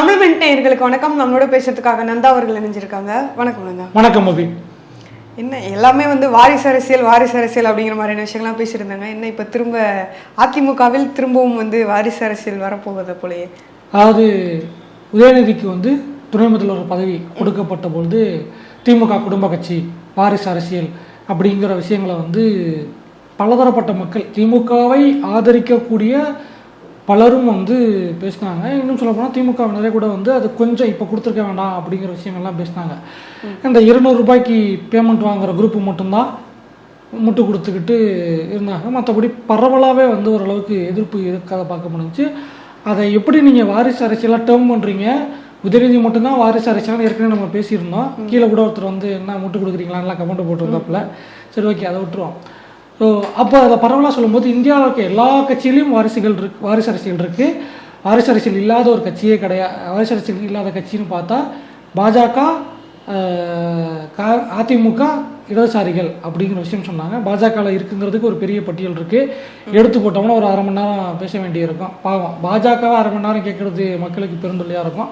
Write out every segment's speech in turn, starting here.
தமிழ் மென்ட் நேயர்களுக்கு வணக்கம். நம்மளோட பேசுறதுக்காக நந்தா அவர்கள் இணைஞ்சிருக்காங்க. வணக்கம் நந்தா. வணக்கம் அபி. என்ன எல்லாமே வந்து வாரிசு அரசியல் வாரிசு அரசியல் அப்படிங்கிற மாதிரியான விஷயங்கள்லாம் பேசியிருந்தாங்க. என்ன இப்போ திரும்ப அதிமுகவில் திரும்பவும் வந்து வாரிசு அரசியல் வரப்போகுது போலயே? அதாவது உதயநிதிக்கு வந்து துணை முதல்வர் பதவி கொடுக்கப்பட்ட பொழுது திமுக குடும்ப கட்சி வாரிசு அரசியல் அப்படிங்கிற விஷயங்களை வந்து பலதரப்பட்ட மக்கள் திமுகவை ஆதரிக்கக்கூடிய பலரும் வந்து பேசினாங்க. இன்னும் சொல்ல போனால் திமுகவினரே கூட வந்து அது கொஞ்சம் இப்போ கொடுத்துருக்க வேண்டாம் அப்படிங்கிற விஷயங்கள்லாம் பேசினாங்க. இந்த இருநூறு ரூபாய்க்கு பேமெண்ட் வாங்குற குரூப் மட்டும்தான் முட்டு கொடுத்துக்கிட்டு இருந்தாங்க. மற்றபடி பரவலாகவே வந்து ஓரளவுக்கு எதிர்ப்பு இருக்காத பார்க்க முடிஞ்சுச்சு. அதை எப்படி நீங்கள் வாரிசு அரசியலாக டேர்ம் பண்ணுறீங்க உதயநிதி மட்டும்தான் வாரிசு அரசியலாக ஏற்கனவே நம்ம பேசியிருந்தோம். கீழே கூட ஒருத்தர் வந்து என்ன முட்டு கொடுக்குறீங்களான்லாம் கமெண்ட் போட்டிருந்தாப்புல. சரி ஓகே அதை விட்டுருவோம். ஸோ அப்போ அதை பரவலாக சொல்லும்போது இந்தியாவில் இருக்க எல்லா கட்சியிலையும் வாரிசுகள் இருக்கு வாரிசு அரசியல் இருக்குது வாரிசு அரசியல் இல்லாத ஒரு கட்சியே கிடையாது வாரிசு அரசியல் இல்லாத கட்சின்னு பார்த்தா பாஜக கா- அதிமுக இடதுசாரிகள் அப்படிங்கிற விஷயம் சொன்னாங்க. பாஜகவில் இருக்குங்கிறதுக்கு ஒரு பெரிய பட்டியல் இருக்குது எடுத்து போட்டோம்னா ஒரு அரை மணி நேரம் பேச வேண்டியிருக்கும். பாவம். பாஜகவை அரை மணி நேரம் கேட்குறது மக்களுக்கு பெருந்தொல்லியாக இருக்கும்.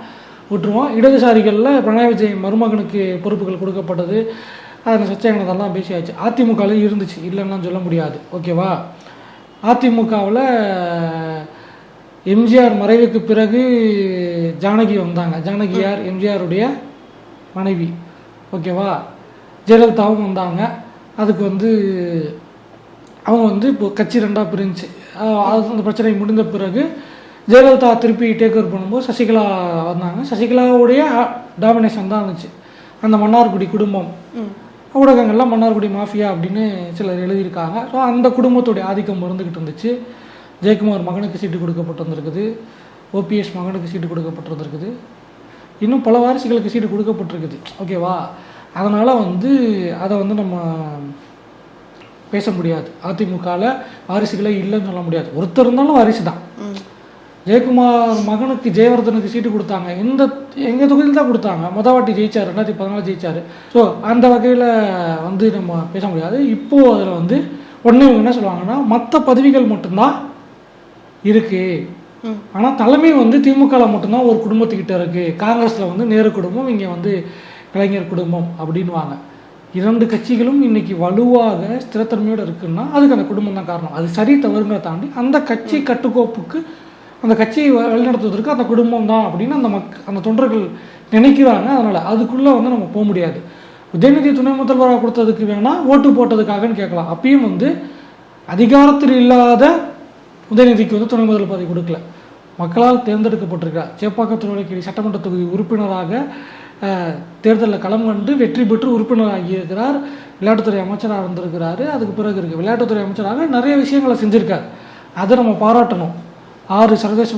விட்டுருவோம். இடதுசாரிகளில் பினராயி விஜய் மருமகனுக்கு பொறுப்புகள் கொடுக்கப்பட்டது. அதில் சர்ச்சைகளெல்லாம் பேசியாச்சு அதிமுகவில் இருந்துச்சு. இல்லைன்னா சொல்ல முடியாது. ஓகேவா? அதிமுகவில் எம்ஜிஆர் மறைவுக்கு பிறகு ஜானகி வந்தாங்க. ஜானகியார் எம்ஜிஆருடைய மனைவி. ஓகேவா? ஜெயலலிதாவும் வந்தாங்க. அதுக்கு வந்து அவங்க வந்து இப்போ கட்சி ரெண்டாக பிரிஞ்சு. அது அந்த பிரச்சனை முடிந்த பிறகு ஜெயலலிதா திருப்பி டேக் ஓவர் பண்ணும்போது சசிகலா வந்தாங்க. சசிகலாவுடைய டாமினேஷன் தான் இருந்துச்சு. அந்த மன்னார்குடி குடும்பம். ஊடகங்கள்லாம் மன்னார்குடி மாஃபியா அப்படின்னு சிலர் எழுதியிருக்காங்க. ஸோ அந்த குடும்பத்துடைய ஆதிக்கம் இருந்துக்கிட்டு இருந்துச்சு. ஜெயக்குமார் மகனுக்கு சீட்டு கொடுக்கப்பட்டிருந்திருக்குது ஓபிஎஸ் மகனுக்கு சீட்டு கொடுக்கப்பட்டிருந்திருக்குது இன்னும் பல வாரிசுகளுக்கு சீட்டு கொடுக்கப்பட்டிருக்குது. ஓகேவா அதனால் வந்து அதை வந்து நம்ம பேச முடியாது. அதிமுகவில் வாரிசுகளே இல்லைன்னு சொல்ல முடியாது. ஒருத்தர் இருந்தாலும் வாரிசு தான். ஜெயக்குமார் மகனுக்கு ஜெயவர்தனுக்கு சீட்டு கொடுத்தாங்க. இந்த எங்கள் தொகுதியில் தான் கொடுத்தாங்க. மொதல் வாட்டி ஜெயிச்சார் ரெண்டாயிரத்தி பதினாலு ஜெயிச்சார். ஸோ அந்த வகையில் வந்து நம்ம பேச முடியாது. இப்போது அதில் வந்து உடனே என்ன சொல்லுவாங்கன்னா மற்ற பதவிகள் மட்டும்தான் இருக்குது ஆனால் தலைமை வந்து திமுகவில் மட்டும்தான் ஒரு குடும்பத்துக்கிட்ட இருக்குது காங்கிரஸில் வந்து நேரு குடும்பம் இங்கே வந்து கலைஞர் குடும்பம் அப்படின்வாங்க இரண்டு கட்சிகளும் இன்னைக்கு வலுவாக ஸ்திரத்தன்மையோடு இருக்குன்னா அதுக்கு அந்த குடும்பம் தான் காரணம். அது சரி தவறுங்கிறத தாண்டி அந்த கட்சி கட்டுக்கோப்புக்கு அந்த கட்சியை வழிநடத்துவதற்கு அந்த குடும்பம் தான் அப்படின்னு அந்த மக் அந்த தொண்டர்கள் நினைக்கிறாங்க. அதனால் அதுக்குள்ளே வந்து நம்ம போக முடியாது. உதயநிதி துணை முதல்வராக கொடுத்ததுக்கு வேணால் ஓட்டு போட்டதுக்காகன்னு கேட்கலாம். அப்பயும் வந்து அதிகாரத்தில் இல்லாத உதயநிதிக்கு வந்து துணை முதல்வர் பதவி கொடுக்கல. மக்களால் தேர்ந்தெடுக்கப்பட்டிருக்கிறார். சேப்பாக்கம் திருவள்ளிக்கேணி சட்டமன்ற தொகுதி உறுப்பினராக தேர்தலில் களம் கண்டு வெற்றி பெற்று உறுப்பினராகி இருக்கிறார் விளையாட்டுத்துறை அமைச்சராக இருந்திருக்கிறாரு அதுக்கு பிறகு இருக்கு விளையாட்டுத்துறை அமைச்சராக நிறைய விஷயங்களை செஞ்சுருக்கார். அதை நம்ம பாராட்டணும். ஆறு சர்வதேச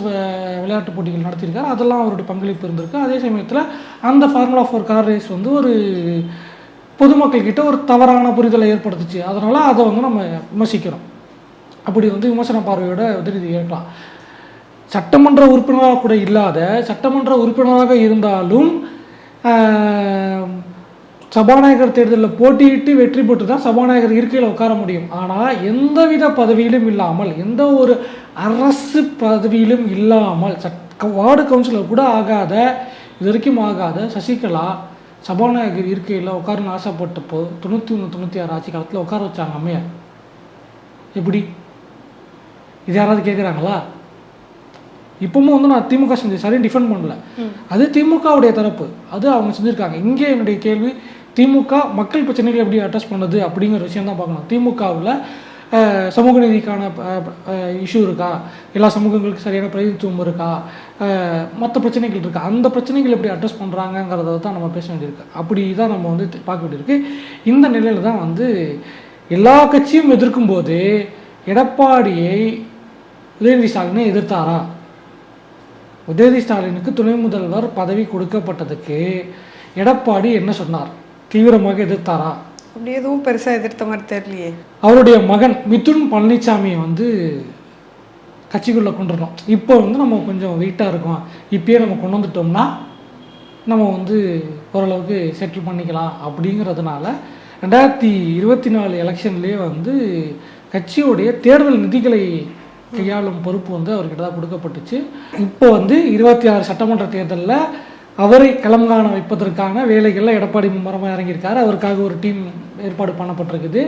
விளையாட்டு போட்டிகள் நடத்தியிருக்கார். அதெல்லாம் அவருடைய பங்களிப்பு இருந்திருக்கு. அதே சமயத்தில் அந்த ஃபார்முலா ஃபோர் கார் ரேஸ் வந்து ஒரு பொதுமக்கள்கிட்ட ஒரு தவறான புரிதலை ஏற்படுத்துச்சு. அதனால் அதை வந்து நம்ம விமர்சிக்கிறோம். அப்படி வந்து விமர்சன பார்வையோட உதவி இருக்கலாம் சட்டமன்ற உறுப்பினராக கூட இல்லாத சட்டமன்ற உறுப்பினராக இருந்தாலும் சபாநாயகர் தேர்தலில் போட்டியிட்டு வெற்றி பெற்று தான் சபாநாயகர் இருக்கையில் உட்கார முடியும். ஆனால் எந்தவித பதவியிலும் இல்லாமல் எந்த ஒரு அரசு பதவியிலும் இல்லாமல் வார்டு கவுன்சிலர் கூட ஆகாத இது வரைக்கும் ஆகாத சசிகலா சபாநாயகர் இருக்கையில் உட்காரணும்னு ஆசைப்பட்டப்போ தொண்ணூற்றி ஒன்று தொண்ணூற்றி ஆறு ஆட்சி காலத்தில் உட்கார வச்சாங்க அம்மையார். எப்படி? இது யாராவது கேட்குறாங்களா இப்பவும் வந்து நான் திமுக செஞ்ச சரியும் டிஃபெண்ட் பண்ணல. அது திமுகவுடைய தரப்பு. அது அவங்க செஞ்சுருக்காங்க. இங்கே என்னுடைய கேள்வி திமுக மக்கள் பிரச்சனைகளை எப்படி அட்ரஸ் பண்ணுது அப்படிங்கிற விஷயம் தான் பார்க்கணும். திமுகவில் சமூக நீதிக்கான இஷ்யூ இருக்கா? எல்லா சமூகங்களுக்கு சரியான பிரதிநிதித்துவம் இருக்கா? மற்ற பிரச்சனைகள் இருக்கா? அந்த பிரச்சனைகள் எப்படி அட்ரஸ் பண்ணுறாங்கங்கிறத தான் நம்ம பேச வேண்டியிருக்கு. அப்படி தான் நம்ம வந்து பார்க்க வேண்டியிருக்கு. இந்த நிலையில் தான் வந்து எல்லா கட்சியும் எதிர்க்கும் போது எடப்பாடியை உதயநிதி ஸ்டாலினை எதிர்த்தாரா? உதயநிதி ஸ்டாலினுக்கு துணை முதல்வர் பதவி கொடுக்கப்பட்டதுக்கு எடப்பாடி என்ன சொன்னார்? தீவிரமாக எதிர்த்தாரா? அப்படி எதுவும் பெருசா எதிர்த்த மாதிரி தெரியலையே. அவருடைய மகன் மிதுன் பழனிசாமியை வந்து கட்சிக்குள்ளே கொண்டு வரணும் இப்போ வந்து நம்ம கொஞ்சம் வெயிட்டாக இருக்கோம். இப்பயே நம்ம கொண்டு வந்துட்டோம்னா நம்ம வந்து ஓரளவுக்கு செட்டில் பண்ணிக்கலாம் அப்படிங்கிறதுனால ரெண்டாயிரத்தி இருபத்தி நாலு எலெக்ஷன்லேயே வந்து கட்சியுடைய தேர்தல் நிதிகளை கையாளும் பொறுப்பு வந்து அவர்கிட்ட தான் கொடுக்கப்பட்டுச்சு. இப்போ வந்து இருபத்தி ஆறு சட்டமன்ற தேர்தலில் அவரை களம் காண வைப்பதற்கான வேலைகளில் எடப்பாடி மும்மரமாக இறங்கியிருக்காரு. அவருக்காக ஒரு டீம் ஏற்பாடு பண்ணப்பட்டிருக்குது.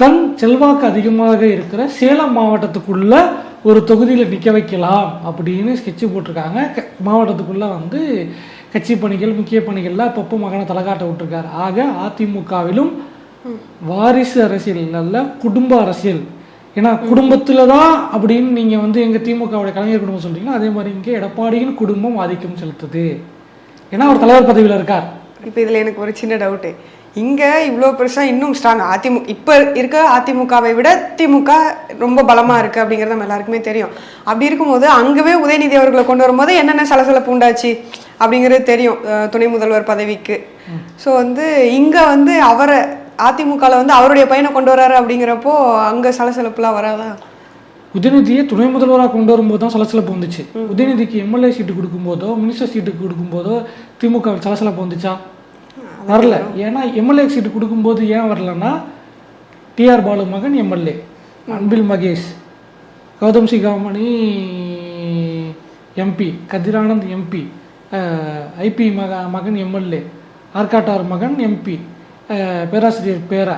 தன் செல்வாக்கு அதிகமாக இருக்கிற சேலம் மாவட்டத்துக்குள்ள ஒரு தொகுதியில் நிற்க வைக்கலாம் அப்படின்னு ஸ்கெட்சு போட்டிருக்காங்க. மாவட்டத்துக்குள்ள வந்து கட்சி பணிகள் முக்கிய பணிகளில் அப்பப்போ மகனை தலைகாட்ட விட்டுருக்காரு. ஆக அதிமுகவிலும் வாரிசு அரசியல் அல்ல குடும்ப அரசியல். ஏன்னா குடும்பத்தில் தான் அப்படின்னு நீங்கள் வந்து எங்கள் திமுகவுடைய கலைஞர் குடும்பம் சொல்றீங்கன்னா அதே மாதிரி இங்கே எடப்பாடியின் குடும்பம் ஆதிக்கம் செலுத்துது. ஏன்னா அவர் தலைவர் பதவியில் இருக்கார். இப்போ இதில் எனக்கு ஒரு சின்ன டவுட்டு. இங்கே இவ்வளோ பெருசாக இன்னும் ஸ்ட்ராங் அதிமுக இப்போ இருக்க அதிமுகவை விட திமுக ரொம்ப பலமாக இருக்குது அப்படிங்கிறது நம்ம எல்லாருக்குமே தெரியும். அப்படி இருக்கும்போது அங்கவே உதயநிதி அவர்களை கொண்டு வரும்போது என்னென்ன சலசலப்பு உண்டாச்சு அப்படிங்கிறது தெரியும் துணை முதல்வர் பதவிக்கு. ஸோ வந்து இங்கே வந்து அவரை அதிமுகவில் வந்து அவருடைய பையனை கொண்டு வராரு அப்படிங்கிறப்போ அங்கே சலசலப்புலாம் வராதா? உதயநிதியை துணை முதல்வராக கொண்டு வரும்போது தான் சலசலப்பு வந்துச்சு. உதயநிதிக்கு எம்எல்ஏ சீட்டு கொடுக்கும்போதோ மினிஸ்டர் சீட்டு கொடுக்கும்போதோ திமுக சலசலப்பு வந்துச்சா? வரல. ஏன்னா எம்எல்ஏ சீட்டு கொடுக்கும்போது ஏன் வரலன்னா டிஆர் பாலு மகன் MLA Anbil Mahesh Gautham Sigamani MP Kathir Anand MP IP மக மகன் எம்எல்ஏ ஆர்காட்டார் மகன் எம்பி பேராசிரியர் பேரை.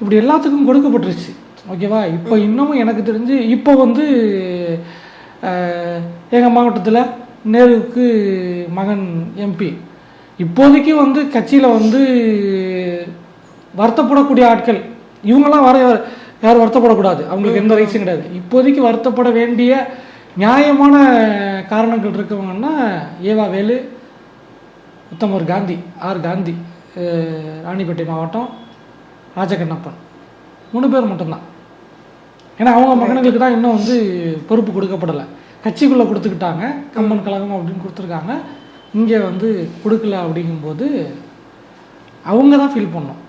இப்படி எல்லாத்துக்கும் கொடுக்கப்பட்டுருச்சு. ஓகேவா? இப்போ இன்னமும் எனக்கு தெரிஞ்சு இப்போ வந்து எங்கள் மாவட்டத்தில் நேருவுக்கு மகன் எம்பி. இப்போதைக்கு வந்து கட்சியில் வந்து வருத்தப்படக்கூடிய ஆட்கள் இவங்கெல்லாம் வர யாரும் வருத்தப்படக்கூடாது. அவங்களுக்கு எந்த ரைட்ஸும் கிடையாது. இப்போதைக்கு வருத்தப்பட வேண்டிய நியாயமான காரணங்கள் இருக்கவங்கன்னா ஏவா வேலு உத்தமர் காந்தி ஆர் காந்தி. ராணிப்பேட்டை மாவட்டம் ராஜகண்ணப்பன். மூணு பேர் மட்டும்தான். ஏன்னா அவங்க மகன்களுக்கு தான் இன்னும் வந்து பொறுப்பு கொடுக்கப்படலை. கட்சிக்குள்ளே கொடுத்துக்கிட்டாங்க. கம்பன் கழகம் அப்படின்னு கொடுத்துருக்காங்க. இங்கே வந்து கொடுக்கல அப்படிங்கும்போது அவங்க தான் ஃபீல் பண்ணோம்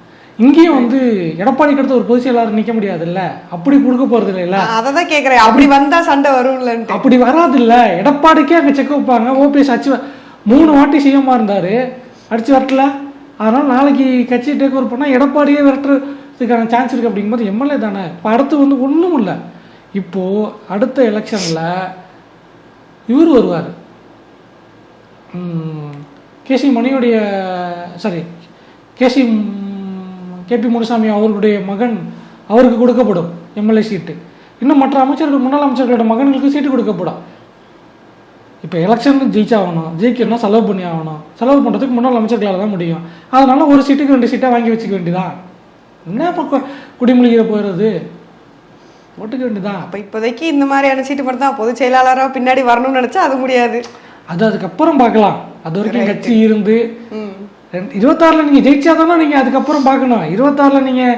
இங்கேயும் வந்து எடப்பாடிக்கு அடுத்து ஒரு பொதுச் செயலாளர் நிற்க முடியாதுல்ல? அப்படி கொடுக்க போகிறது இல்லைல்ல அதை தான் கேட்குறேன் அப்படி வந்தால் சண்டை வரும்லன்ட்டு. அப்படி வராதுல்ல. எடப்பாடிக்கே அங்கே செக் வைப்பாங்க ஓபிஎஸ் அச்சு மூணு வாட்டி சிஎம்மா இருந்தார். அடிச்சு வரட்டல? அதனால் நாளைக்கு கட்சி டேக் ஓவர் பண்ணால் எடப்பாடியே விரட்டுறதுக்கான சான்ஸ் இருக்குது அப்படிங்கும்போது எம்எல்ஏ தானே? இப்போ அடுத்து வந்து ஒன்றும் இல்லை. இப்போது அடுத்த எலெக்ஷனில் இவர் வருவார். கேசி மணியுடைய சாரி கேசி கேபி முனுசாமி அவர்களுடைய மகன் அவருக்கு கொடுக்கப்படும் எம்எல்ஏ சீட்டு. இன்னும் மற்ற அமைச்சர்கள் முன்னாள் அமைச்சர்களோட மகன்களுக்கு சீட்டு கொடுக்கப்படும். இப்போ எலெக்ஷன் ஜெயிச்சாகணும் ஜெயிக்கணும்னா செலவு பண்ணி ஆகணும் செலவு பண்ணுறதுக்கு முன்னாள் அமைச்சர்களால் தான் முடியும். அதனால ஒரு சீட்டுக்கு ரெண்டு சீட்டாக வாங்கி வச்சுக்க வேண்டியதான் என்ன இப்போ குடிமொழிகிற போயிடுறது ஓட்டுக்க வேண்டியதான் அப்போ இப்போதைக்கு இந்த மாதிரியான சீட்டு மட்டும் தான். பொதுச் செயலாளராக பின்னாடி வரணும்னு நினச்சா அது முடியாது. அது அதுக்கப்புறம் பார்க்கலாம். அது வரைக்கும் கட்சி இருந்து இருபத்தாறுல நீங்கள் ஜெயிச்சாதானே நீங்கள் அதுக்கப்புறம் பார்க்கணும். இருபத்தாறுல நீங்கள்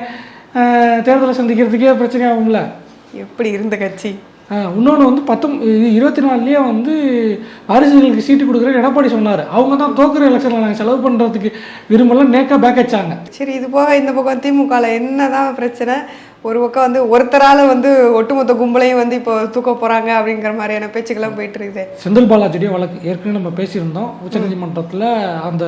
தேர்தலை சந்திக்கிறதுக்கே பிரச்சனை ஆகும்ல. எப்படி இருந்த கட்சி? இன்னொன்று வந்து பத்தொம் இது இருபத்தி நாலுலேயே வந்து வாரிசுகளுக்கு சீட்டு கொடுக்குறேன்னு எடப்பாடி சொன்னார். அவங்க தான் தோக்குற எலெக்ஷனில் நாங்கள் செலவு பண்ணுறதுக்கு விரும்பலாம் நேக்காக பேக் வச்சாங்க. சரி இது போக இந்த பக்கம் திமுகவில் என்னதான் பிரச்சனை? ஒரு பக்கம் வந்து ஒருத்தரால வந்து ஒட்டுமொத்த கும்பலையும் வந்து இப்போ தூக்க போறாங்க அப்படிங்கிற மாதிரியான பேச்சுக்கெல்லாம் போயிட்டு இருக்குது செந்தில் பாலாஜியுடைய வழக்கு. ஏற்கனவே நம்ம பேசியிருந்தோம். உச்சநீதிமன்றத்தில் அந்த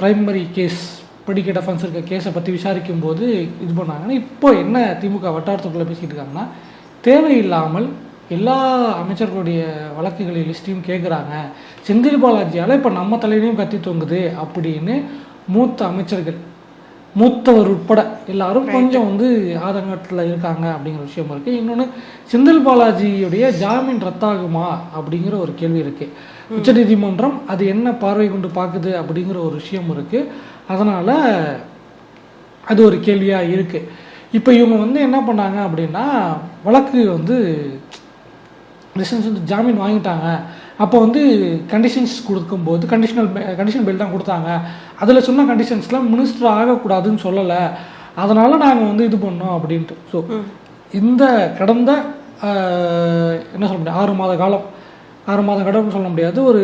பிரைமரி கேஸ் ப்ரெடிகேட் அஃபென்ஸ் இருக்க கேஸை பற்றி விசாரிக்கும் போது இது பண்ணாங்கன்னா இப்போ என்ன திமுக வட்டாரத்துக்குள்ளே பேசிட்டு இருக்காங்கன்னா தேவையில்லாமல் எல்லா அமைச்சர்களுடைய வழக்குகளை லிஸ்ட்டையும் கேட்குறாங்க செந்தில் பாலாஜியால் இப்போ நம்ம தலையிலையும் கத்தி தொங்குது அப்படின்னு மூத்த அமைச்சர்கள் மூத்தவர் உட்பட எல்லாரும் கொஞ்சம் வந்து ஆதங்கத்தில் இருக்காங்க அப்படிங்கிற விஷயம் இருக்கு. இன்னொன்று செந்தில் பாலாஜியுடைய ஜாமீன் ரத்தாகுமா அப்படிங்கிற ஒரு கேள்வி இருக்கு. உச்சநீதிமன்றம் அது என்ன பார்வை கொண்டு பார்க்குது அப்படிங்கிற ஒரு விஷயம் இருக்கு. அதனால அது ஒரு கேள்வியா இருக்கு. இப்போ இவங்க வந்து என்ன பண்ணாங்க அப்படின்னா வழக்கு வந்து லிசன்ஸ் வந்து ஜாமீன் வாங்கிட்டாங்க. அப்போ வந்து கண்டிஷன்ஸ் கொடுக்கும்போது கண்டிஷனல் கண்டிஷன் பெல் தான் கொடுத்தாங்க. அதில் சொன்ன கண்டிஷன்ஸ்லாம் மினிஸ்டர் ஆகக்கூடாதுன்னு சொல்லலை. அதனால் நாங்கள் வந்து இது பண்ணோம் அப்படின்ட்டு. ஸோ இந்த கடந்த என்ன சொல்ல முடியாது ஆறு மாத காலம். ஆறு மாத காலம்னு சொல்ல முடியாது. ஒரு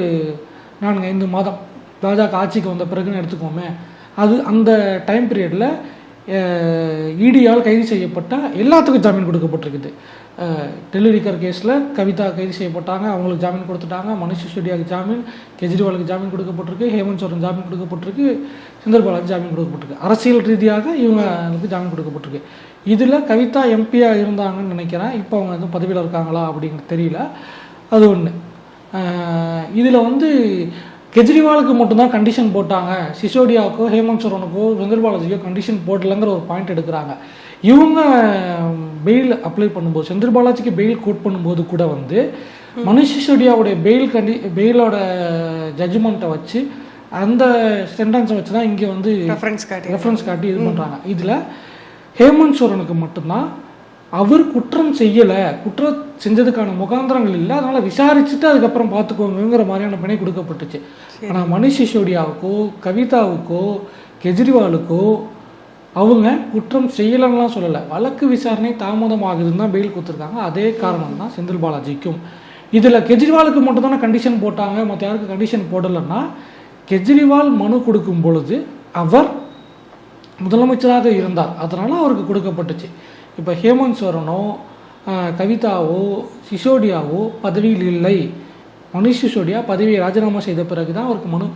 நான்கு ஐந்து மாதம். பாஜக ஆட்சிக்கு வந்த பிறகுன்னு எடுத்துக்கோமே. அது அந்த டைம் பீரியடில் இடியால் கைது செய்யப்பட்ட எல்லாத்துக்கும் ஜாமீன் கொடுக்கப்பட்டிருக்குது. அஹ், கேஸில் கவிதா கைது செய்யப்பட்டாங்க அவங்களுக்கு ஜாமீன் கொடுத்துட்டாங்க மனுஷ் சிசோடியாவுக்கு ஜாமீன் கெஜ்ரிவாலுக்கு ஜாமீன் கொடுக்கப்பட்டிருக்கு ஹேமந்த் சோரன் ஜாமீன் கொடுக்கப்பட்டிருக்கு சுந்தர் ஜாமீன் கொடுக்கப்பட்டிருக்கு. அரசியல் ரீதியாக இவங்களுக்கு ஜாமீன் கொடுக்கப்பட்டிருக்கு. இதில் கவிதா எம்பியாக இருந்தாங்கன்னு நினைக்கிறேன். இப்போ அவங்க எதுவும் பதவியில் இருக்காங்களா அப்படிங்கிறது தெரியல. அது ஒன்று இதில் வந்து கெஜ்ரிவாலுக்கு மட்டும்தான் கண்டிஷன் போட்டாங்க. சிசோடியாவுக்கோ ஹேமந்த் சோரனுக்கோ செந்தில் பாலாஜிக்கோ கண்டிஷன் போடலைங்கிற ஒரு பாயிண்ட் எடுக்கிறாங்க. இவங்க பெயில் அப்ளை பண்ணும்போது செந்தில் பாலாஜிக்கு பெயில் கோட் பண்ணும்போது கூட வந்து மனுஷ் சிசோடியாவுடைய பெயில் கண்டி பெயிலோட ஜட்ஜ்மெண்ட்டை வச்சு அந்த சென்டென்ஸை வச்சு தான் இங்கே வந்து ரெஃபரன்ஸ் காட்டி. ரெஃபரன்ஸ் காட்டி இது பண்ணுறாங்க இதில் ஹேமந்த் சோரனுக்கு மட்டும்தான் அவர் குற்றம் செய்யலை குற்றம் செஞ்சதுக்கான முகாந்திரங்கள் இல்லை அதனால் விசாரிச்சுட்டு அதுக்கப்புறம் பார்த்துக்கோங்கிற மாதிரியான பிணை கொடுக்கப்பட்டுச்சு. ஆனால் மணிஷ் சிசோடியாவுக்கோ கவிதாவுக்கோ கெஜ்ரிவாலுக்கோ அவங்க குற்றம் செய்யலைன்னுலாம் சொல்லலை. வழக்கு விசாரணை தாமதமாகுதுன்னு தான் பெயில் கொடுத்துருக்காங்க. அதே காரணம் தான் செந்தில் பாலாஜிக்கும். இதில் கெஜ்ரிவாலுக்கு மட்டும்தானே கண்டிஷன் போட்டாங்க மற்ற யாருக்கு கண்டிஷன் போடலைன்னா கெஜ்ரிவால் மனு கொடுக்கும் பொழுது அவர் முதலமைச்சராக இருந்தார். அதனால் அவருக்கு கொடுக்கப்பட்டுச்சு. இப்போ ஹேமந்த் சோரனோ கவிதாவோ சிசோடியாவோ பதவியில் இல்லை. மனுஷ் சிசோடியா பதவியை ராஜினாமா செய்த பிறகு தான் அவருக்கு மனு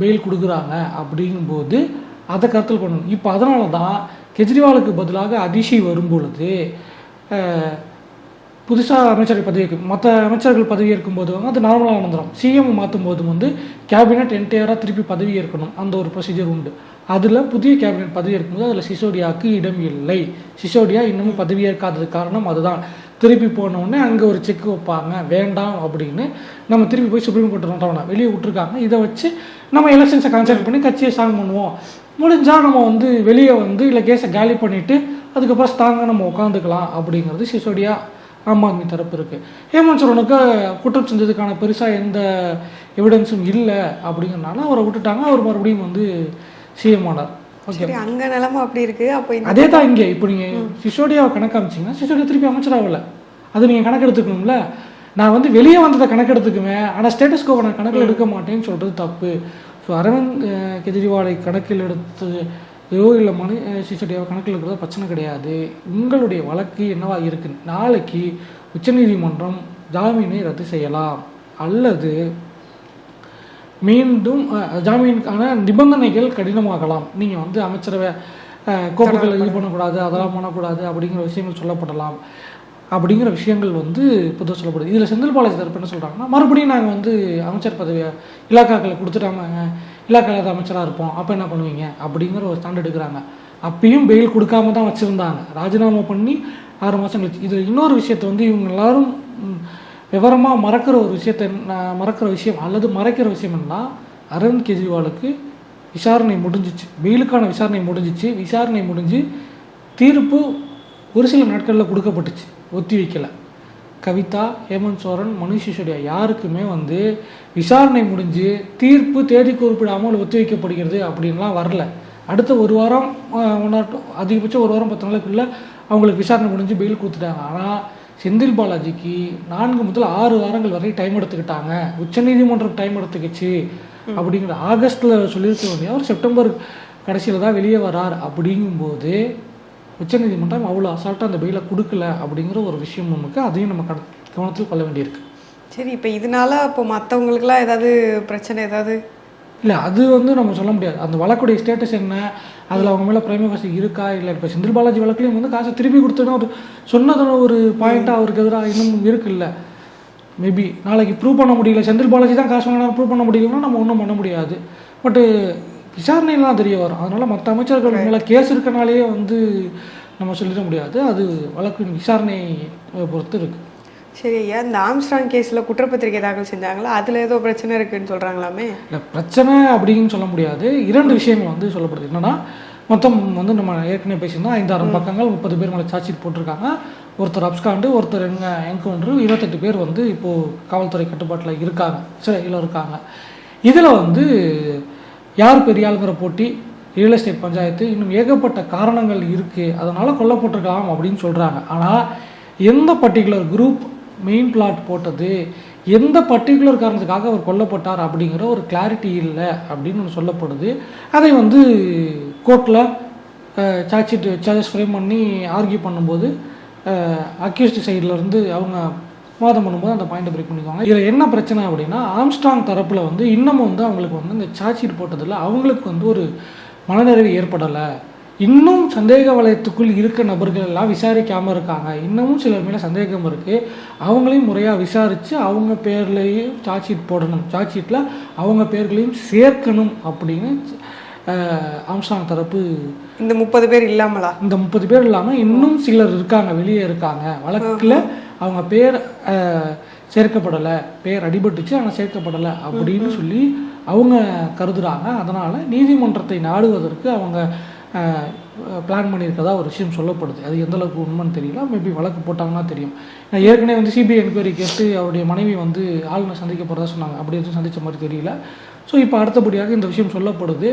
பெயில் கொடுக்குறாங்க அப்படிங்கும்போது அதை கருத்தில் பண்ணணும் இப்போ அதனால தான் கெஜ்ரிவாலுக்கு பதிலாக அதிஷி வரும்பொழுது புதுசாக அமைச்சர்கள் பதவிக்கு மற்ற அமைச்சர்கள் பதவி போது வந்து அது நார்மலாக நடந்துடும் சிஎம் மாற்றும் போது வந்து கேபினட் என்டையராக திருப்பி பதவி ஏற்கணும். அந்த ஒரு ப்ரொசீஜர் உண்டு. அதில் புதிய கேபினட் பதவி இருக்கும்போது அதில் சிசோடியாவுக்கு இடம் இல்லை. சிசோடியா இன்னமும் பதவி ஏற்காதது காரணம் அதுதான். திருப்பி போனோடனே அங்கே ஒரு செக் வைப்பாங்க. வேண்டாம் அப்படின்னு நம்ம திருப்பி போய் சுப்ரீம் கோர்ட் நோட்டவனா வெளியே விட்டுருக்காங்க. இதை வச்சு நம்ம எலெக்ஷன்ஸை கான்சென்ட் பண்ணி கட்சியை சாங் பண்ணுவோம். முடிஞ்சால் நம்ம வந்து வெளியே வந்து இல்லை கேஸை காலி பண்ணிவிட்டு அதுக்கப்புறம் ஸ்ட்ராங்காக நம்ம உட்காந்துக்கலாம் அப்படிங்கிறது சிசோடியா ஆம் ஆத்மி தரப்பு இருக்குது ஹேமந்த் சோரனுக்கு குற்றம் செஞ்சதுக்கான பெருசாக எந்த எவிடன்ஸும் இல்லை அப்படிங்கிறனால அவரை விட்டுட்டாங்க. அவர் மறுபடியும் வந்து சிஎம் ஆனார் ஓகே. அங்க நிலைமை அப்படி இருக்கு. அப்போ அதே தான் இங்கே. இப்போ நீங்கள் சிசோடியாவை கணக்கு அமைச்சிங்கன்னா சிசோடியா திருப்பி அமைச்சராகல அது நீங்கள் கணக்கெடுத்துக்கணும்ல. நான் வந்து வெளியே வந்ததை கணக்கெடுத்துக்குவேன். ஆனால் ஸ்டேட்டஸ் கோவை நான் கணக்கில் எடுக்க மாட்டேன்னு சொல்கிறது தப்பு. ஸோ அரவிந்த் கெஜ்ரிவாலை கணக்கில் எடுத்து ஐயோ இல்லை மனு சிசோடியாவை கணக்கில் எடுக்கிறது பிரச்சனை கிடையாது. உங்களுடைய வழக்கு என்னவா இருக்கு நாளைக்கு உச்சநீதிமன்றம் ஜாமீனை ரத்து செய்யலாம். அல்லது மீண்டும் ஜாமீனுக்கான நிபந்தனைகள் கடினமாகலாம். நீங்கள் வந்து அமைச்சரவை அஹ், கோப்புகளை இது பண்ணக்கூடாது அதெல்லாம் பண்ணக்கூடாது அப்படிங்கிற விஷயங்கள் சொல்லப்படலாம். அப்படிங்கிற விஷயங்கள் வந்து பொதுவாக சொல்லப்படுது. இதில் செந்தில் பாலாஜி தரப்பு என்ன சொல்கிறாங்கன்னா மறுபடியும் நாங்கள் வந்து அமைச்சர் பதவியை இலாக்காக்களை கொடுத்துட்டாம இலாக்கால அமைச்சராக இருப்போம். அப்போ என்ன பண்ணுவீங்க? அப்படிங்கிற ஒரு ஸ்டாண்ட் எடுக்கிறாங்க. அப்பயும் பெயில் கொடுக்காம தான் வச்சுருந்தாங்க. ராஜினாமா பண்ணி ஆறு மாதம் கழிச்சு. இதில் இன்னொரு விஷயத்தை வந்து இவங்க எல்லாரும் விவரமாக மறக்கிற ஒரு விஷயத்தை நான் மறக்கிற விஷயம் அல்லது மறைக்கிற விஷயம் என்னன்னா அரவிந்த் கெஜ்ரிவாலுக்கு விசாரணை முடிஞ்சிச்சு. பெயிலுக்கான விசாரணை முடிஞ்சிச்சு. விசாரணை முடிஞ்சு தீர்ப்பு ஒரு சில நாட்களில் கொடுக்கப்பட்டுச்சு. ஒத்தி வைக்கலை. கவிதா ஹேமந்த் சோரன் மனுஷ் சிசோடியா யாருக்குமே வந்து விசாரணை முடிஞ்சு தீர்ப்பு தேதி குறிப்பிடாமல் ஒத்தி வைக்கப்படுகிறது அப்படின்லாம் வரல. அடுத்த ஒரு வாரம் ஒன் ஆர் அதிகபட்சம் ஒரு வாரம் பத்து நாளைக்குள்ளே அவங்களுக்கு விசாரணை முடிஞ்சு பெயில் கொடுத்துட்டாங்க. ஆனால் செந்தில் பாலாஜிக்கு நான்கு முதல் ஆறு வாரங்கள் வரை டைம் எடுத்துக்கிட்டாங்க. உச்சநீதிமன்றம் டைம் எடுத்துக்கிச்சு. அப்படிங்கிற ஆகஸ்ட்டில் சொல்லியிருக்க வேண்டிய அவர் செப்டம்பர் கடைசியில் தான் வெளியே வரார். அப்படிங்கும்போது உச்சநீதிமன்றம் அவ்வளோ அசால்ட்டாக அந்த பெயிலை கொடுக்கல அப்படிங்கிற ஒரு விஷயம் நமக்கு அதையும் நம்ம கவனத்தில் கொள்ள வேண்டியிருக்கு. சரி இப்போ இதனால இப்போ மற்றவங்களுக்குலாம் ஏதாவது பிரச்சனை ஏதாவது இல்லை அது வந்து நம்ம சொல்ல முடியாது. அந்த வழக்குடைய ஸ்டேட்டஸ் என்ன? அதில் அவங்க மேலே பிரைமரி காசு இருக்கா? இல்லை இப்போ செந்தில் பாலாஜி வழக்குலையும் வந்து காசை திருப்பி கொடுத்தோன்னா ஒரு சொன்னதான ஒரு பாயிண்ட்டாக அவருக்கு எதிராக இன்னும் இருக்குல்ல. மேபி நாளைக்கு ப்ரூவ் பண்ண முடியல. செந்தில் பாலாஜி தான் காசு வாங்கினா ப்ரூவ் பண்ண முடியலன்னா நம்ம ஒன்றும் பண்ண முடியாது. பட்டு விசாரணையெல்லாம் தெரிய வரும். அதனால் மற்ற அமைச்சர்கள் மேலே கேஸ் இருக்கனாலேயே வந்து நம்ம சொல்லிட முடியாது. அது வழக்கு விசாரணை பொறுத்து இருக்குது சரி ஐயா இந்த ஆம்ஸ்ட்ராங் கேஸில் குற்றப்பத்திரிகை தாக்கல் செஞ்சாங்களா? அதில் ஏதோ பிரச்சனை இருக்குன்னு சொல்கிறாங்களாமே இல்லை பிரச்சனை அப்படின்னு சொல்ல முடியாது. இரண்டு விஷயங்கள் வந்து சொல்லப்படுது. என்னன்னா மொத்தம் வந்து நம்ம ஏற்கனவே பேசியிருந்தோம். ஐந்தாயிரம் பக்கங்கள் முப்பது பேர் மேலே சார்ஜ் ஷீட் போட்டிருக்காங்க. ஒருத்தர் அப்ஸ்காண்டு ஒருத்தர் எங்க என்கவுண்டர் இருபத்தெட்டு பேர் வந்து இப்போது காவல்துறை கட்டுப்பாட்டில் இருக்காங்க. சிறையில் இருக்காங்க. இதில் வந்து யார் பெரிய ஆளுங்கிற போட்டி ரியல் எஸ்டேட் பஞ்சாயத்து இன்னும் ஏகப்பட்ட காரணங்கள் இருக்குது அதனால் கொல்லப்பட்டிருக்கலாம் அப்படின்னு சொல்கிறாங்க ஆனால் எந்த பர்டிகுலர் குரூப் மெயின் பிளாட் போட்டது எந்த பர்டிகுலர் காரணத்துக்காக அவர் கொல்லப்பட்டார் அப்படிங்கிற ஒரு கிளாரிட்டி இல்லை அப்படின்னு ஒன்று சொல்லப்படுது. அதை வந்து கோர்ட்டில் சார்ஜ் சார்ஜஸ் ஃப்ரேம் பண்ணி ஆர்கியூ பண்ணும்போது அக்யூஸ்ட் சைட்லேருந்து அவங்க வாதம் பண்ணும்போது அந்த பாயிண்ட்டை பிரேக் பண்ணிக்குவாங்க. இதில் என்ன பிரச்சனை அப்படின்னா ஆம்ஸ்ட்ராங் தரப்பில் வந்து இன்னமும் வந்து அவங்களுக்கு வந்து இந்த சார்ஜ் ஷீட் போட்டதில் அவங்களுக்கு வந்து ஒரு மனநிறைவு ஏற்படலை. இன்னும் சந்தேக வலயத்துக்குள் இருக்க நபர்கள் எல்லாம் விசாரிக்காமல் இருக்காங்க. இன்னமும் சிலர் மேலே சந்தேகம் இருக்குது அவங்களையும் முறையாக விசாரித்து அவங்க பேர்லேயும் சார்ஜ் ஷீட் போடணும். சார்ஜ் ஷீட்டில் அவங்க பேர்களையும் சேர்க்கணும் அப்படின்னு ஆம்ஸ்டாங் தரப்பு இந்த முப்பது பேர் இல்லாமலா? இந்த முப்பது பேர் இல்லாமல் இன்னும் சிலர் இருக்காங்க வெளியே இருக்காங்க. வழக்கில் அவங்க பேர் சேர்க்கப்படலை. பேர் அடிபட்டுச்சு ஆனால் சேர்க்கப்படலை அப்படின்னு சொல்லி அவங்க கருதுறாங்க. அதனால் நீதிமன்றத்தை நாடுவதற்கு அவங்க பிளான் பண்ணியிருக்கதா ஒரு விஷயம் சொல்லப்படுது. அது எந்தளவுக்கு உண்மைன்னு தெரியல. மேபி வழக்கு போட்டாங்கன்னா தெரியும். நான் ஏற்கனவே வந்து சிபிஐ என்கொயரி கேட்டு அவருடைய மனைவி வந்து ஆளுநர் சந்திக்க போகிறதா சொன்னாங்க. அப்படி எதுவும் சந்தித்த மாதிரி தெரியல. ஸோ இப்போ அடுத்தபடியாக இந்த விஷயம் சொல்லப்படுது.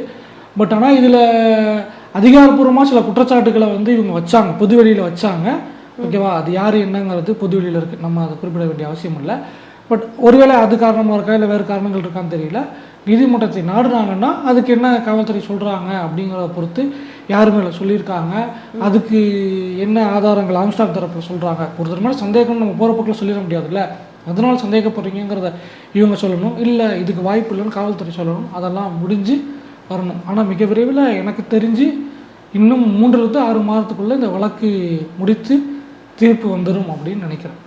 பட் ஆனால் இதில் அதிகாரப்பூர்வமாக சில குற்றச்சாட்டுகளை வந்து இவங்க வச்சாங்க. பொதுவெளியில் வச்சாங்க. ஓகேவா அது யார் என்னங்கிறது பொதுவெளியில் இருக்குது நம்ம அதை குறிப்பிட வேண்டிய அவசியம் இல்லை. பட் ஒருவேளை அது காரணமாக இருக்கா இல்லை வேறு காரணங்கள் இருக்கான்னு தெரியல. நீதிமன்றத்தை நாடுனாங்கன்னா அதுக்கு என்ன காவல்துறை சொல்கிறாங்க அப்படிங்கிறத பொறுத்து யார் மேலே சொல்லியிருக்காங்க. அதுக்கு என்ன ஆதாரங்கள் ஆம்ஸ்டாக் தரப்பில் சொல்கிறாங்க ஒருத்தர் மேலே சந்தேகம் நம்ம போகிற பக்கம் சொல்லிட முடியாதுல்ல? அதனால் சந்தேகப்படுறீங்கிறத இவங்க சொல்லணும். இல்லை இதுக்கு வாய்ப்பு இல்லைன்னு காவல்துறை சொல்லணும். அதெல்லாம் முடிஞ்சு வரணும். ஆனால் மிக விரைவில் எனக்கு தெரிஞ்சு இன்னும் மூன்றுலேருந்து ஆறு மாதத்துக்குள்ளே இந்த வழக்கு முடித்து தீர்ப்பு வந்துடும் அப்படின்னு நினைக்கிறேன்.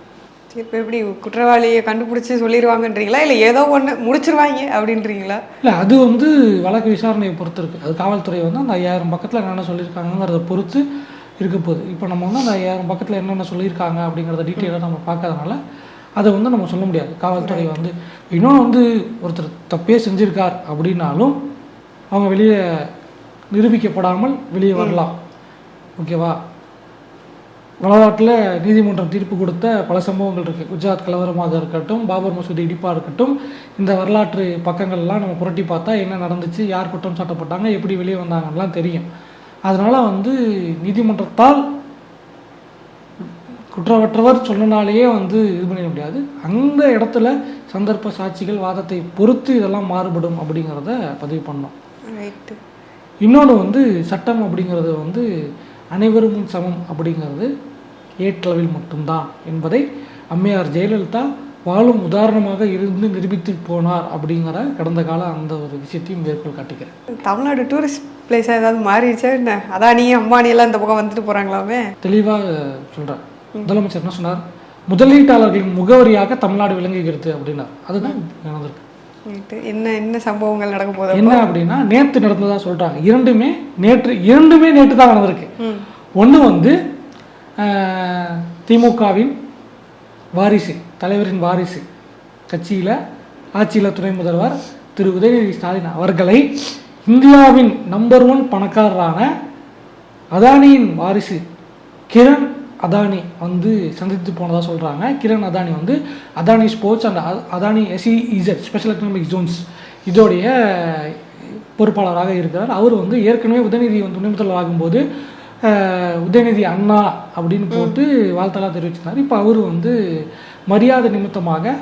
இப்போ எப்படி குற்றவாளியை கண்டுபிடிச்சி சொல்லிடுவாங்கன்றீங்களா இல்லை ஏதோ ஒன்று முடிச்சிருவாங்க அப்படின்றீங்களா? இல்லை அது வந்து வழக்கு விசாரணையை பொறுத்து இருக்குது அது காவல்துறை வந்து அந்த ஐயாயிரம் பக்கத்தில் என்னென்ன சொல்லியிருக்காங்கங்கிறத பொறுத்து இருக்க போகுது. இப்போ நம்ம வந்து அந்த ஐயாயிரம் பக்கத்தில் என்னென்ன சொல்லியிருக்காங்க அப்படிங்கிறத டீட்டெயிலாக நம்ம பார்க்கறதுனால அதை வந்து நம்ம சொல்ல முடியாது. காவல்துறை வந்து இன்னொன்று வந்து ஒருத்தர் தப்பே செஞ்சிருக்கார் அப்படின்னாலும் அவங்க வெளியே நிரூபிக்கப்படாமல் வெளியே வரலாம். ஓகேவா? வரலாற்றில் நீதிமன்றம் தீர்ப்பு கொடுத்த பல சம்பவங்கள் இருக்குது குஜராத் கலவரமாக இருக்கட்டும் பாபர் மசூதி இடிப்பாக இருக்கட்டும் இந்த வரலாற்று பக்கங்கள் எல்லாம் நம்ம புரட்டி பார்த்தா என்ன நடந்துச்சு யார் குற்றம் சாட்டப்பட்டாங்க எப்படி வெளியே வந்தாங்கலாம் தெரியும். அதனால் வந்து நீதிமன்றத்தால் குற்றமற்றவர் சொன்னனாலேயே வந்து இது பண்ணிட முடியாது. அந்த இடத்துல சந்தர்ப்ப சாட்சிகள் வாதத்தை பொறுத்து இதெல்லாம் மாறுபடும் அப்படிங்கிறத பதிவு பண்ணோம். இன்னொன்று வந்து சட்டம் அப்படிங்கிறது வந்து அனைவரும் சமம் அப்படிங்கிறது ஏற்றளவில் மட்டும்தான் என்பதை அம்மையார் ஜெயலலிதா வாழும் உதாரணமாக இருந்து நிரூபித்து போனார் அப்படிங்கிற கடந்த கால அந்த ஒரு விஷயத்தையும் மேற்கோள் காட்டுகிறேன் தமிழ்நாடு டூரிஸ்ட் பிளேஸாக ஏதாவது மாறிடுச்சா என்ன? அதானி அம்பானி எல்லாம் இந்த பக்கம் வந்துட்டு போகிறாங்களாமே தெளிவாக சொல்கிறார் முதலமைச்சர் என்ன சொன்னார்? முதலீட்டாளர்களின் முகவரியாக தமிழ்நாடு விளங்குகிறது அப்படின்னார். அதுதான் நடந்திருக்கு என்ன என்ன சம்பவங்கள் நடக்க போகுது என்ன அப்படின்னா நேற்று நடந்ததா சொல்றாங்க. இரண்டுமே நேற்று இரண்டுமே நேற்று தான் நடந்திருக்கு. ஒன்று வந்து திமுகவின் வாரிசு தலைவரின் வாரிசு கட்சியில் ஆட்சியில் துணை முதல்வர் திரு உதயநிதி ஸ்டாலின் அவர்களை இந்தியாவின் நம்பர் ஒன் பணக்காரரான அதானியின் வாரிசு கிரண் அதானி வந்து சந்தித்து போனதாக சொல்கிறாங்க கிரண் அதானி வந்து Adani sports and Adani SEZ special economic zones இதோடைய பொறுப்பாளராக இருக்கிறார். அவர் வந்து ஏற்கனவே உதயநிதி வந்து துணை முதல்வர் ஆகும்போது உதயநிதி அண்ணா அப்படின்னு போட்டு வாழ்த்தெல்லாம் தெரிவிச்சிருந்தார். இப்போ அவர் வந்து மரியாதை நிமித்தமாக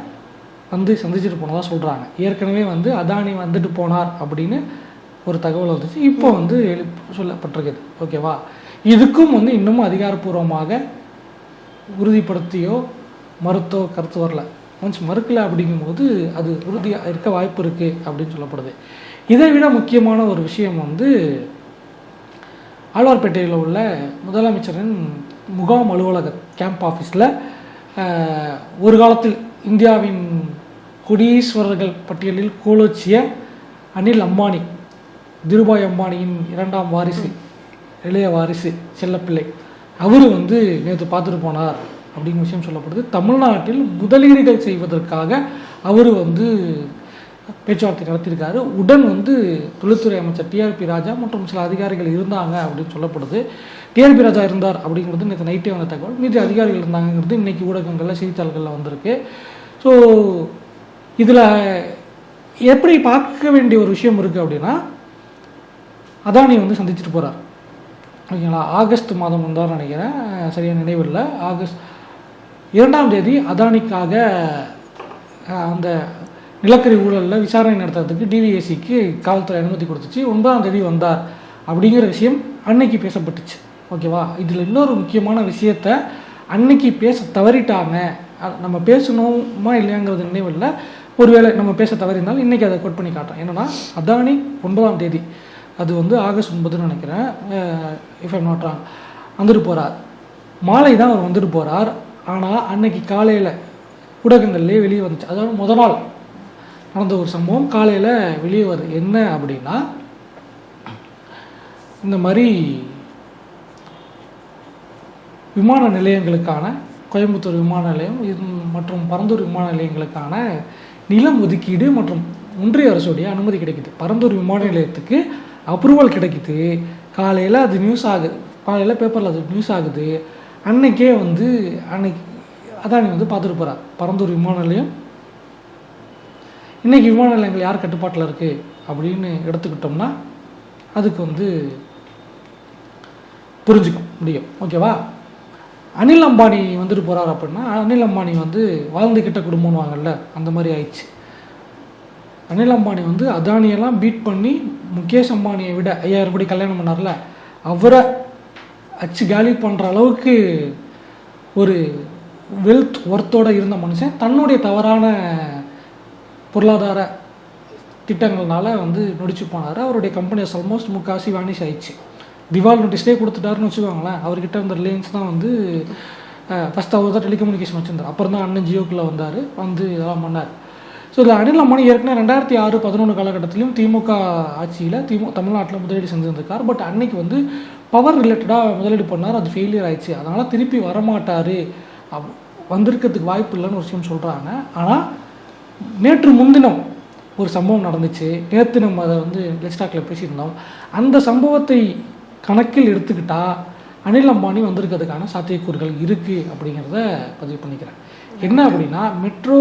வந்து சந்திச்சுட்டு போனதாக சொல்கிறாங்க ஏற்கனவே வந்து அதானி வந்துட்டு போனார் அப்படின்னு ஒரு தகவல் வந்துச்சு. இப்போ வந்து எழு சொல்லப்பட்டிருக்குது. ஓகேவா? இதுக்கும் வந்து இன்னமும் அதிகாரப்பூர்வமாக உறுதிப்படுத்தியோ மறுத்தோ கருத்து வரல. ஒன்ஸ் மறுக்கலை அப்படிங்கும்போது அது உறுதியாக இருக்க வாய்ப்பு இருக்குது அப்படின்னு சொல்லப்படுது. இதை விட முக்கியமான ஒரு விஷயம் வந்து ஆழ்வார்பேட்டையில் உள்ள முதலமைச்சரின் முகாம் அலுவலக கேம்ப் ஆஃபீஸில் ஒரு காலத்தில் இந்தியாவின் கொடீஸ்வரர்கள் பட்டியலில் கோலோச்சிய அனில் அம்பானி திருபாய் அம்பானியின் இரண்டாம் வாரிசு. இளைய வாரிசு செல்லப்பிள்ளை அவர் வந்து நேற்று பார்த்துட்டு போனார் அப்படிங்கிற விஷயம் சொல்லப்படுது. தமிழ்நாட்டில் முதலீடுகள் செய்வதற்காக அவர் வந்து பேச்சுவார்த்தை நடத்தியிருக்காரு. உடன் வந்து தொழில்துறை அமைச்சர் டிஆர்பி ராஜா மற்றும் சில அதிகாரிகள் இருந்தாங்க அப்படின்னு சொல்லப்படுது. டிஆர்பி ராஜா இருந்தார் அப்படிங்கிறது நேற்று நைட்டே வந்த தகவல். மீதி அதிகாரிகள் இருந்தாங்கங்கிறது இன்னைக்கு ஊடகங்களில் செய்தித்தாள்களில் வந்திருக்கு. ஸோ இதில் எப்படி பார்க்க வேண்டிய ஒரு விஷயம் இருக்குது அப்படின்னா அதானி வந்து சந்திச்சுட்டு போகிறார் ஓகேங்களா? ஆகஸ்ட் மாதம் வந்தார் நினைக்கிறேன். சரியாக நினைவில்லை. ஆகஸ்ட் இரண்டாம் தேதி அதானிக்காக அந்த நிலக்கரி ஊழலில் விசாரணை நடத்துறதுக்கு டிவிஎஸ்சிக்கு காவல்துறை அனுமதி கொடுத்துச்சு. ஒன்பதாம் தேதி வந்தார் அப்படிங்கிற விஷயம் அன்னைக்கு பேசப்பட்டுச்சு. ஓகேவா? இதில் இன்னொரு முக்கியமான விஷயத்த அன்னைக்கு பேச தவறிட்டாங்க. நம்ம பேசணுமா இல்லையாங்கிறது நினைவில்லை. ஒருவேளை நம்ம பேச தவறினால் இன்றைக்கி அதை கோட் பண்ணி காட்டுறோம் என்னன்னா அதானி ஒன்பதாம் தேதி அது வந்து ஆகஸ்ட் ஒன்பதுன்னு நினைக்கிறேன். இஃப் ஐம் நாட் ராங் வந்துட்டு போகிறார் மாலை தான் அவர் வந்துட்டு போகிறார் ஆனால் அன்னைக்கு காலையில் ஊடகங்கள்லேயே வெளியே வந்துச்சு. அதாவது முத நாள் நடந்த ஒரு சம்பவம். காலையில் வெளியே வருது என்ன அப்படின்னா இந்த மாதிரி விமான நிலையங்களுக்கான கோயம்புத்தூர் விமான நிலையம் மற்றும் பரந்தூர் விமான நிலையங்களுக்கான நிலம் ஒதுக்கீடு மற்றும் ஒன்றிய அரசுடைய அனுமதி கிடைக்குது. பரந்தூர் விமான நிலையத்துக்கு அப்ரூவல் கிடைக்குது. காலையில் அது நியூஸ் ஆகுது. காலையில் பேப்பரில் அது நியூஸ் ஆகுது. அன்னைக்கே வந்து அன்னைக்கு அதானி வந்து பார்த்துட்டு போகிறார் பரந்தூர் விமான நிலையம். இன்றைக்கி விமான நிலையங்கள் யார் கட்டுப்பாட்டில் இருக்குது அப்படின்னு எடுத்துக்கிட்டோம்னா அதுக்கு வந்து புரிஞ்சுக்க முடியும். ஓகேவா அனில் அம்பானி வந்துட்டு போகிறார் அப்படின்னா அனில் அம்பானி வந்து வாழ்ந்துக்கிட்ட குடும்பம்னுவாங்கல்ல அந்த மாதிரி ஆயிடுச்சு. அனில் அம்பானி வந்து அதானியெல்லாம் பீட் பண்ணி முகேஷ் அம்பானியை விட ஐயாயிரம் கோடி கல்யாணம் பண்ணார்ல அவரை அச்சு காலி பண்ணுற அளவுக்கு ஒரு வெல்த் ஒர்த்தோடு இருந்த மனுஷன். தன்னுடைய தவறான பொருளாதார திட்டங்கள்னால வந்து நொடிச்சு போனார். அவருடைய கம்பெனிஸ் ஆல்மோஸ்ட் முக்காசி வானிஷ் ஆயிடுச்சு. திவால் நோட்டீஸ்லேயே கொடுத்துட்டாருன்னு வச்சுக்கோங்களேன். அவர்கிட்ட இருந்த ரிலையன்ஸ் தான் வந்து ஃபஸ்ட் அவர் தான் டெலிகம்யூனிகேஷன் வச்சுருந்தார். அப்புறம் தான் அண்ணன் ஜியோக்குள்ளே வந்தார். வந்து இதெல்லாம் பண்ணார். ஸோ இதில் அனில் அம்பானி ஏற்கனவே ரெண்டாயிரத்தி ஆறு பதினொன்று காலகட்டத்திலையும் திமுக ஆட்சியில் திமு தமிழ்நாட்டில் முதலீடு செஞ்சுருந்திருக்கார். பட் அன்னைக்கு வந்து பவர் ரிலேட்டடாக முதலீடு பண்ணார். அது ஃபெயிலியர் ஆயிடுச்சு. அதனால் திருப்பி வரமாட்டார். அவ் வந்திருக்கிறதுக்கு வாய்ப்பு இல்லைன்னு ஒரு விஷயம் சொல்கிறாங்க ஆனால் நேற்று முன்தினம் ஒரு சம்பவம் நடந்துச்சு. நேற்று நம்ம அதை வந்து லெஸ்டாக்கில் பேசியிருந்தோம். அந்த சம்பவத்தை கணக்கில் எடுத்துக்கிட்டா அனில் அம்பானி வந்திருக்கிறதுக்கான சாத்தியக்கூறுகள் இருக்குது அப்படிங்கிறத பதிவு பண்ணிக்கிறேன். என்ன அப்படின்னா மெட்ரோ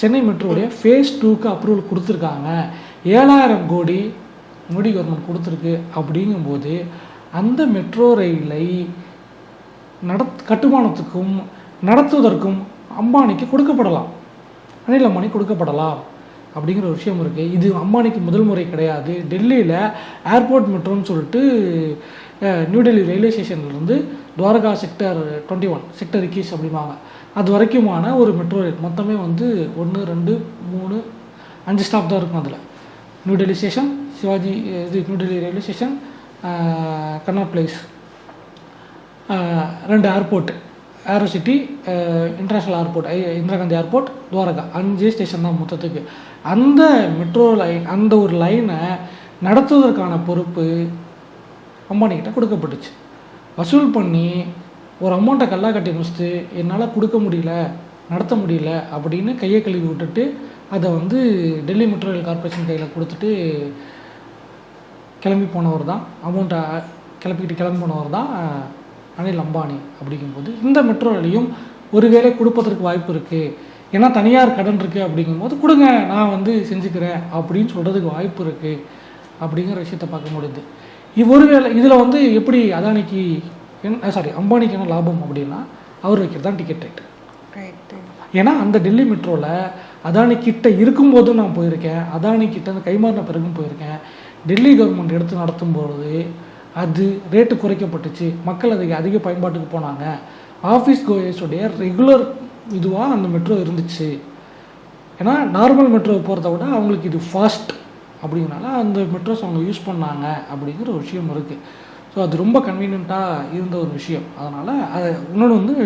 சென்னை மெட்ரோடைய ஃபேஸ் டூக்கு அப்ரூவல் கொடுத்துருக்காங்க. ஏழாயிரம் கோடி மோடி கவர்மெண்ட் கொடுத்துருக்கு அப்படிங்கும்போது அந்த மெட்ரோ ரயிலை நடத் கட்டுமானத்துக்கும் நடத்துவதற்கும் அம்பானிக்கு கொடுக்கப்படலாம். அனில் அம்பானி கொடுக்கப்படலாம் அப்படிங்கிற ஒரு விஷயம் இருக்குது இது அம்பானிக்கு முதல் முறை கிடையாது. டெல்லியில் ஏர்போர்ட் மெட்ரோன்னு சொல்லிட்டு நியூ டெல்லி ரயில்வே ஸ்டேஷன்லேருந்து Dwarka sector twenty one sector இக்கீஸ் அப்படிம்பாங்க. அது வரைக்குமான ஒரு மெட்ரோ ரயில் மொத்தமே வந்து ஒன்று ரெண்டு மூணு அஞ்சு ஸ்டாப் தான் இருக்கும் அதில். நியூ டெல்லி ஸ்டேஷன் சிவாஜி இது new Delhi railway station Connaught Place ரெண்டு airport aero city international airport I Indira Gandhi airport Dwarka. அஞ்சு ஸ்டேஷன் தான் மொத்தத்துக்கு. அந்த மெட்ரோ லைன் அந்த ஒரு லைனை நடத்துவதற்கான பொறுப்பு அம்பானிக்கிட்ட கொடுக்கப்பட்டுச்சு. வசூல் பண்ணி ஒரு அமௌண்ட்டை கல்லா கட்டி முடிச்சுட்டு என்னால் கொடுக்க முடியல நடத்த முடியல அப்படின்னு கையை கழுவி விட்டுட்டு அதை வந்து டெல்லி மெட்ரோ ரயில் கார்ப்பரேஷன் கையில் கொடுத்துட்டு கிளம்பி போனவர் தான். அமௌண்ட்டை கிளப்பிக்கிட்டு கிளம்பி போனவர் தான் அனில் அம்பானி அப்படிங்கும்போது. இந்த மெட்ரோ ரயிலையும் ஒருவேளை கொடுப்பதற்கு வாய்ப்பு இருக்குது ஏன்னா தனியார் கடன் இருக்குது அப்படிங்கும்போது கொடுங்க நான் வந்து செஞ்சுக்கிறேன் அப்படின்னு சொல்கிறதுக்கு வாய்ப்பு இருக்குது அப்படிங்கிற விஷயத்தை பார்க்க முடியுது இவ் ஒருவேளை இதில் வந்து எப்படி அதானிக்கு சாரி அம்பானிக்கு என்ன லாபம் அப்படின்னா அவர் வைக்கிறது தான் டிக்கெட் ரேட்டு ஏன்னா அந்த டெல்லி மெட்ரோவில் அதானி கிட்ட இருக்கும்போதும் நான் போயிருக்கேன் அதானி கிட்ட அந்த கைமாறின பிறகும் போயிருக்கேன். டெல்லி கவர்மெண்ட் எடுத்து நடத்தும் அது ரேட்டு குறைக்கப்பட்டுச்சு மக்கள் அதுக்கு அதிக பயன்பாட்டுக்கு போனாங்க. ஆஃபீஸ் கோயர்ஸுடைய ரெகுலர் இதுவாக அந்த மெட்ரோ இருந்துச்சு. ஏன்னா நார்மல் மெட்ரோ போகிறத விட அவங்களுக்கு இது ஃபாஸ்ட் அப்படிங்கிறனால அந்த மெட்ரோஸ் அவங்க யூஸ் பண்ணாங்க அப்படிங்கிற ஒரு விஷயம் இருக்குது ஸோ அது ரொம்ப கன்வீனியண்ட்டாக இருந்த ஒரு விஷயம். அதனால் அது இன்னொன்று வந்து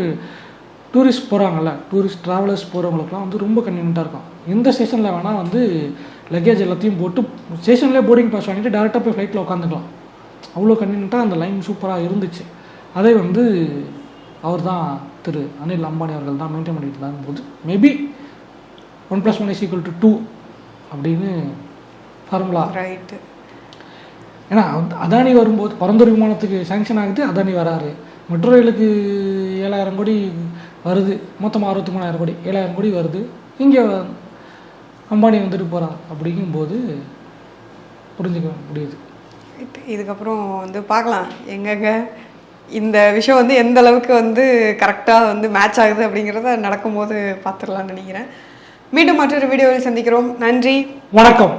டூரிஸ்ட் போகிறாங்கல்ல டூரிஸ்ட் ட்ராவலர்ஸ் போகிறவங்களுக்குலாம் வந்து ரொம்ப கன்வீனியண்ட்டாக இருக்கும். எந்த ஸ்டேஷனில் வேணால் வந்து லக்கேஜ் எல்லாத்தையும் போட்டு ஸ்டேஷன்லேயே போர்டிங் பாஸ் வாங்கிட்டு டேரெக்டாக போய் ஃப்ளைட்டில் உட்காந்துக்கலாம் அவ்வளோ கன்வீனியண்ட்டாக அந்த லைன் சூப்பராக இருந்துச்சு. அதே வந்து அவர் தான் திரு அனில் அம்பானி அவர்கள் தான் மெயின்டைன் பண்ணிட்டு இருந்தாங்க போது maybe one plus one is equal to two அப்படின்னு ஃபார்முலா ரைட்டு ஏன்னா அதானி வரும்போது பரந்தூர் விமானத்துக்கு சேங்ஷன் ஆகுது அதானி வராரு. மெட்ரோ ரயிலுக்கு ஏழாயிரம் கோடி வருது. மொத்தமாக அறுபத்தி மூணாயிரம் கோடி ஏழாயிரம் கோடி வருது. இங்கே அம்பானி வந்துட்டு போகிறார் அப்படிங்கும்போது புரிஞ்சுக்க முடியுது. இதுக்கப்புறம் வந்து பார்க்கலாம். எங்கெங்க இந்த விஷயம் வந்து எந்த அளவுக்கு வந்து கரெக்டாக வந்து மேட்ச் ஆகுது அப்படிங்கிறத நடக்கும்போது பார்த்துடலாம்னு நினைக்கிறேன். மீண்டும் மற்றொரு வீடியோவில் சந்திக்கிறோம். நன்றி. வணக்கம்.